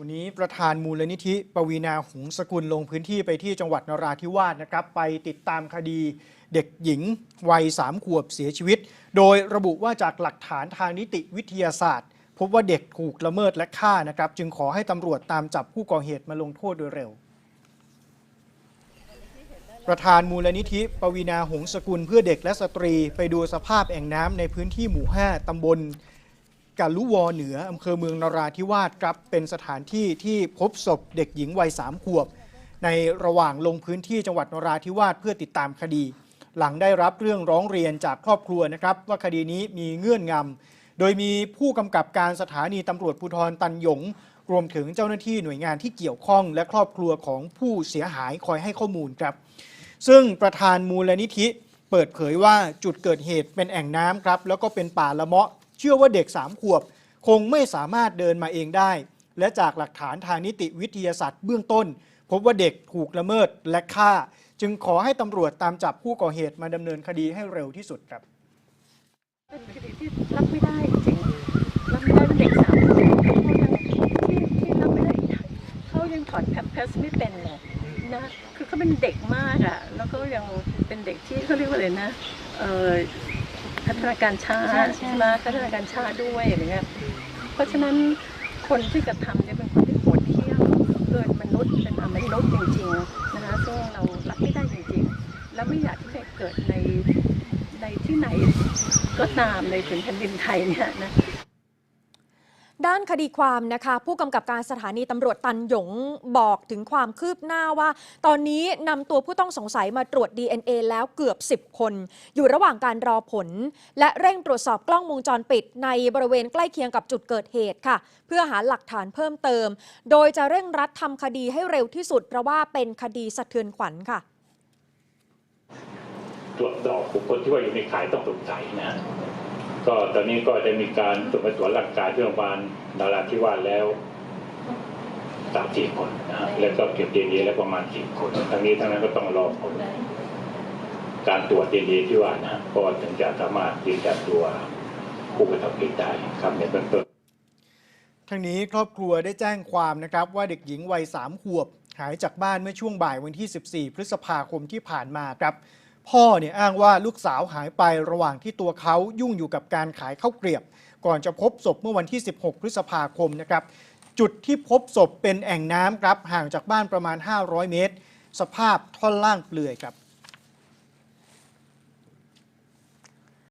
วันนี้ประธานมูลนิธิปวีนาหงสกุลลงพื้นที่ไปที่จังหวัดนราธิวาสนะครับ ไปติดตามคดีเด็กหญิงวัยสามขวบเสียชีวิต โดยระบุว่าจากหลักฐานทางนิติวิทยาศาสตร์ พบว่าเด็กถูกละเมิดและฆ่านะครับ จึงขอให้ตำรวจตามจับผู้ก่อเหตุมาลงโทษโดยเร็ว ประธานมูลนิธิปวีนาหงสกุลเพื่อเด็กและสตรี ไปดูสภาพแอ่งน้ำในพื้นที่หมู่ 5ตำบล กาลุวอเหนืออำเภอเมืองนราธิวาสครับเป็นสถานที่ที่พบศพเด็กหญิงวัยสามขวบ ในระหว่างลงพื้นที่จังหวัดนราธิวาสเพื่อติดตามคดี หลังได้รับเรื่องร้องเรียนจากครอบครัวนะครับว่าคดีนี้มีเงื่อนงำโดยมีผู้กำกับการสถานีตำรวจภูธรตันหยง รวมถึงเจ้าหน้าที่หน่วยงานที่เกี่ยวข้อง และครอบครัวของผู้เสียหายคอยให้ข้อมูลครับ ซึ่งประธานมูลนิธิเปิดเผยว่าจุดเกิดเหตุเป็นแอ่งน้ำครับแล้วก็เป็นป่าละเมาะ เชื่อว่าเด็กสามขวบ คงไม่สามารถเดินมาเองได้ และจากหลักฐานทางนิติวิทยาศาสตร์เบื้องต้น พบว่าเด็กถูกละเมิดและฆ่า จึงขอให้ตำรวจตามจับผู้ก่อเหตุมาดำเนินคดีให้เร็วที่สุดครับเป็นคดีที่รับไม่ได้จริงๆรับไม่ได้เป็นเด็กสามคนเขายังที่ที่รับไม่ได้เขายังถอดแพมเพิร์สไม่เป็นเลยนะคือเขาเป็นเด็กมากอะแล้วก็ยังเป็นเด็กที่เขาเรียกว่าอะไรนะเออ พัฒนาการช้าใช่ไหมพัฒนาการช้าด้วยอะไรเงี้ยเพราะฉะนั้นคนที่กระทำเนี่ยเป็นคนที่โหดเหี้ยมเกินมนุษย์เป็นอมนุษย์จริงๆนะคะซึ่งเรารับไม่ได้จริงๆ แล้วไม่อยากที่จะเกิดในในที่ไหนก็ตามในถึงแผ่นดินไทยเนี่ยนะ ด้านคดีความนะคะผู้กำกับการสถานีตำรวจตันหยงบอกถึงความคืบหน้าว่า ตอนนี้นำตัวผู้ต้องสงสัยมาตรวจ DNA แล้วเกือบ 10 คน อยู่ระหว่างการรอผล และเร่งตรวจสอบกล้องวงจรปิดในบริเวณใกล้เคียงกับจุดเกิดเหตุค่ะ เพื่อหาหลักฐานเพิ่มเติม โดยจะเร่งรัดทำคดีให้เร็วที่สุดเพราะว่าเป็นคดีสะเทือนขวัญค่ะ ตรวจสอบบุคคลที่ว่าอยู่ในข่ายต้องสงสัยนะฮะ ก็ตอนนี้ก็ได้มีการตรวจไปตรวจร่างกายที่โรงพยาบาลนราธิวาสแล้วสามสี่คนนะฮะแล้วก็เก็บดีเอแล้วประมาณสี่คนทั้งนี้ทั้งนั้นก็ต้องรอผลการตรวจดีเอที่ว่านะฮะก็ถึงจะสามารถยืนยันตัวผู้กระทำผิดได้ครับในเบื้องต้นทั้งนี้ครอบครัวได้แจ้งความนะครับว่าเด็กหญิงวัยสามขวบ หายจากบ้านเมื่อช่วงบ่ายวันที่ 14 พฤษภาคมที่ผ่านมาครับ พ่อเนี่ยอ้างว่าลูกสาวหายไประหว่างที่ตัวเขายุ่งอยู่กับการขายข้าวเกลียบ ก่อนจะพบศพเมื่อวันที่ 16 พฤษภาคมนะครับ จุดที่พบศพเป็นแอ่งน้ำครับห่างจากบ้านประมาณ 500 เมตร สภาพท่อนล่างเปลือยครับ